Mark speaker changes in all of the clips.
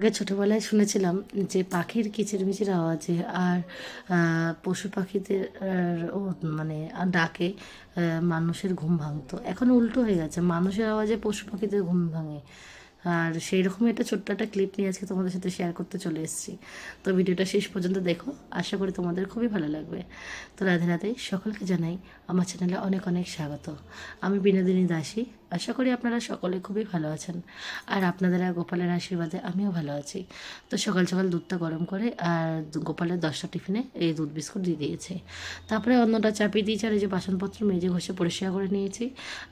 Speaker 1: আগে ছোটোবেলায় শুনেছিলাম যে পাখির কিচিরমিচির আওয়াজে আর পশু পাখিদের ও মানে ডাকে মানুষের ঘুম ভাঙতো। এখন উল্টো হয়ে গেছে, মানুষের আওয়াজে পশু পাখিদের ঘুম ভাঙে। আর সেই রকমই একটা ছোট্ট একটা ক্লিপ নিয়ে আজকে তোমাদের সাথে শেয়ার করতে চলে এসেছি। তো ভিডিওটা শেষ পর্যন্ত দেখো, আশা করি তোমাদের খুবই ভালো লাগবে। তো রাধে রাধে, সকলকে জানাই আমার চ্যানেলে অনেক অনেক স্বাগত। আমি বিনোদিনী দাসী আশা করি আপনারা সকলে খুবই ভালো আছেন। আর আপনাদের আর গোপালের আশীর্বাদে আমিও ভালো আছি। তো সকাল সকাল দুধটা গরম করে আর গোপালের দশটা টিফিনে এই দুধ বিস্কুট দিয়ে দিয়েছে। তারপরে অন্যটা চাপিয়ে দিয়েছি আর এই যে বাসনপত্র মেজে ঘষে পরিষ্কার করে নিয়েছি।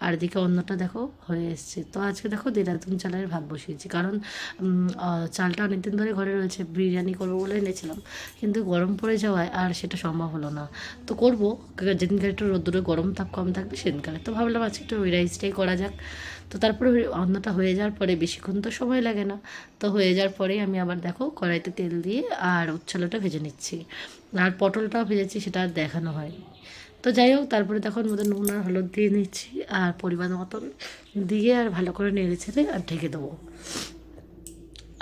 Speaker 1: আর এদিকে অন্যটা দেখো হয়ে এসছে। তো আজকে দেখো দেরাদুন চালের ভাত বসিয়েছি। কারণ চালটা অনেকদিন ধরে ঘরে রয়েছে, বিরিয়ানি করব বলে এনেছিলাম। কিন্তু গরম পড়ে যাওয়ায় আর সেটা সম্ভব হলো না। তো করব, যেদিনকার একটু রোদ্দুরে গরম তাপ কম থাকবে, সেদিনকারে। তো ভাবলাম আজকে একটু ওই রাইসটাই করা যাক। তো তারপরে অন্নটা হয়ে যাওয়ার পরে বেশিক্ষণ তো সময় লাগে না। তো হয়ে যাওয়ার পরেই আমি আবার দেখো কড়াইতে তেল দিয়ে আর উচ্ছালটা ভেজে নিচ্ছি। আর পটলটাও ভেজেছি, সেটা আর দেখানো হয়নি। তো যাই হোক, তারপরে তখন মধ্যে নুন আর হলুদ দিয়ে নিচ্ছি আর পরিমাণ মতন দিয়ে আর ভালো করে নেড়ে ছেড়ে আর ঢেকে দেবো।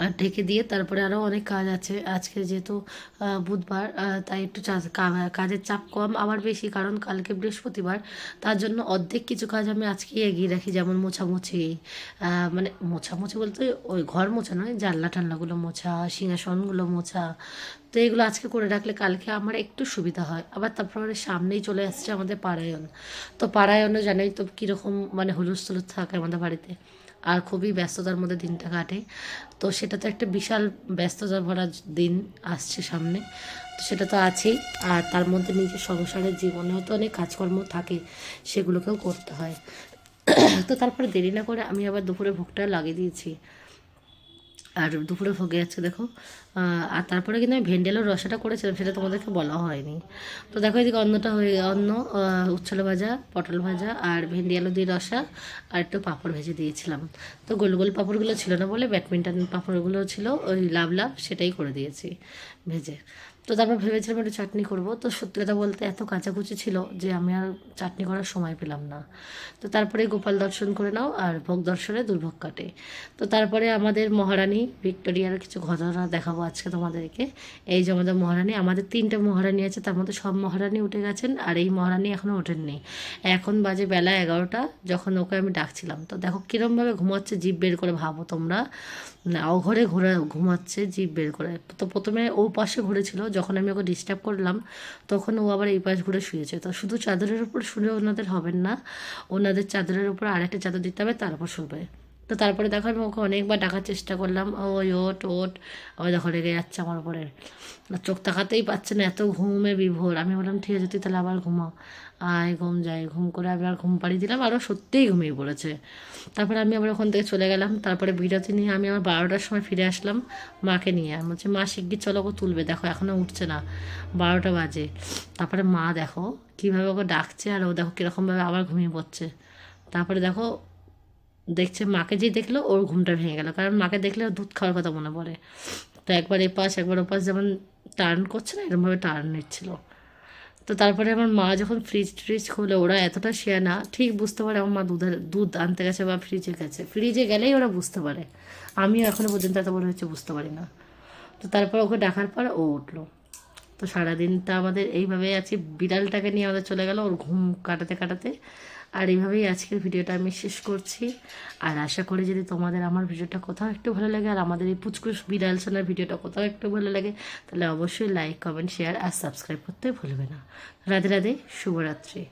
Speaker 1: আর ঢেকে দিয়ে তারপরে আরও অনেক কাজ আছে। আজকে যেহেতু বুধবার তাই একটু কাজের চাপ কম আবার বেশি কারণ কালকে বৃহস্পতিবার। তার জন্য অর্ধেক কিছু কাজ আমি আজকেই এগিয়ে রাখি, যেমন মোছামুছি। মানে মোছামুছি বলতে ওই ঘর মোছা নয় জানলা টানলাগুলো মোছা, সিংহাসনগুলো মোছা তো এগুলো আজকে করে রাখলে কালকে আমার একটু সুবিধা হয়। আবার তারপরে সামনেই চলে আসছে আমাদের পাড়ায়ন। তো পাড়ায়নও জানাই তো কীরকম মানে হুলুস তুলুস থাকে আমাদের বাড়িতে। আর খুবই ব্যস্ততার মধ্যে দিনটা কাটে। তো সেটা তো একটা বিশাল ব্যস্ততা ভরা দিন আসছে সামনে। তো সেটা তো আছেই। আর তার মধ্যে নিজের সংসারের জীবনেও তো অনেক কাজকর্ম থাকে, সেগুলোকেও করতে হয়। তো তারপরে দেরি না করে আমি আবার দুপুরে ভোগটা লাগিয়ে দিয়েছি। আর দুপুরে ভোগে যাচ্ছে দেখো। আর তারপরে কিন্তু আমি ভেন্ডি আলুর রসাটা করেছিলাম, সেটা তোমাদেরকে বলা হয়নি। তো দেখো এদিকে অন্নটা হয়ে, অন্ন উচ্ছল ভাজা, পটল ভাজা আর ভেন্ডি আলু দিয়ে রসা আর একটু পাঁপড় ভেজে দিয়েছিলাম। তো গোল গোল পাঁপড়গুলো ছিল না বলে ব্যাডমিন্টন পাঁপড়গুলো ছিল, ওই লাভ লাভ সেটাই করে দিয়েছি ভেজে। তো তারপর ভেবেছিলাম একটু চাটনি করব। তো সত্যি কথা বলতে এত কাচাকুচি ছিল যে আমি আর চাটনি করার সময় পেলাম না। তো তারপরে গোপাল দর্শন করে নাও আর ভোগ দর্শনে দুর্ভোগ কাটে। তো তারপরে আমাদের মহারানী ভিক্টোরিয়ার কিছু ঘটনা দেখাবো আজকে তোমাদেরকে। এই যে আমাদের মহারানী, আমাদের তিনটে মহারানী আছে, তার মধ্যে সব মহারানী উঠে গেছেন আর এই মহারানী এখনও ওঠেননি। এখন বাজে বেলা এগারোটা, যখন ওকে আমি ডাকছিলাম। তো দেখো কীরমভাবে ঘুমাচ্ছে জিভ বের করে ভাবো তোমরা। অঘরে ঘোরা ঘুমাচ্ছে জিভ বের করে। তো প্রথমে ও পাশে ঘুরেছিল যখন আমি ওকে ডিস্টার্ব করলাম, তখন ও আবার এই পাশ ঘুরে শুয়েছে। তো শুধু চাদরের উপর শুলে ওনাদের হবেন না, ওনাদের চাদরের উপর আরেকটা চাদর দিতে হবে তারপর শুবে তো তারপরে দেখো আমি ওকে অনেকবার ডাকার চেষ্টা করলাম ওই ওট ওট ওই দেখো রেগে যাচ্ছে আমার উপরে। আর চোখ তাকাতেই পাচ্ছে না, এত ঘুমে বিভোর। আমি বললাম, ঠিক আছে, তুই তাহলে আবার ঘুমাও আয়, ঘুম যাই, ঘুম করে আবার ঘুম পাড়িয়ে দিলাম আরও সত্যিই ঘুমিয়ে পড়েছে। তারপরে আমি আবার ওখান থেকে চলে গেলাম, তারপরে বিরতি নিয়ে আমি আমার বারোটার সময় ফিরে আসলাম মাকে নিয়ে। আমি বলছি, মা, শিগগির চলো ওকে তুলবে। দেখো এখনও উঠছে না, বারোটা বাজে। তারপরে মা দেখো, কীভাবে ওকে ডাকছে আর ও দেখো কীরকমভাবে আবার ঘুমিয়ে পড়ছে। তারপরে দেখো দেখছে মাকে যেই দেখল, ওর ঘুমটা ভেঙে গেল। কারণ মাকে দেখলে দুধ খাওয়ার কথা মনে পড়ে। তো একবার এপাশ, একবার ওপাশ যেমন টার্ন করছে না এরকমভাবে টার্ন নিচ্ছিল। তো তারপরে আমার মা যখন ফ্রিজ ট্রিজ খুলে, ওরা এতটা শেয়ার না, ঠিক বুঝতে পারে আমার মা দুধের, দুধ আনতে গেছে বা ফ্রিজে গেছে। ফ্রিজে গেলেই ওরা বুঝতে পারে। আমিও এখনও পর্যন্ত এত বড় হচ্ছে বুঝতে পারি না। তো তারপর ওকে ডাকার পর ও উঠল। তো সারাদিনটা আমাদের এইভাবেই আছি। বিড়ালটাকে নিয়ে আমাদের চলে গেল, ওর ঘুম কাটাতে কাটাতে। আর এইভাবেই আজকের ভিডিওটা আমি শেষ করছি। আর আশা করি যদি তোমাদের আমার ভিডিওটা কোথাও একটু ভালো লাগে আর আমাদের এই পুচকুস বিড়াল সোনার ভিডিওটা কোথাও একটু ভালো লাগে, তাহলে অবশ্যই লাইক কমেন্ট শেয়ার আর সাবস্ক্রাইব করতে ভুলবে না। রাধে রাধে, শুভরাত্রি।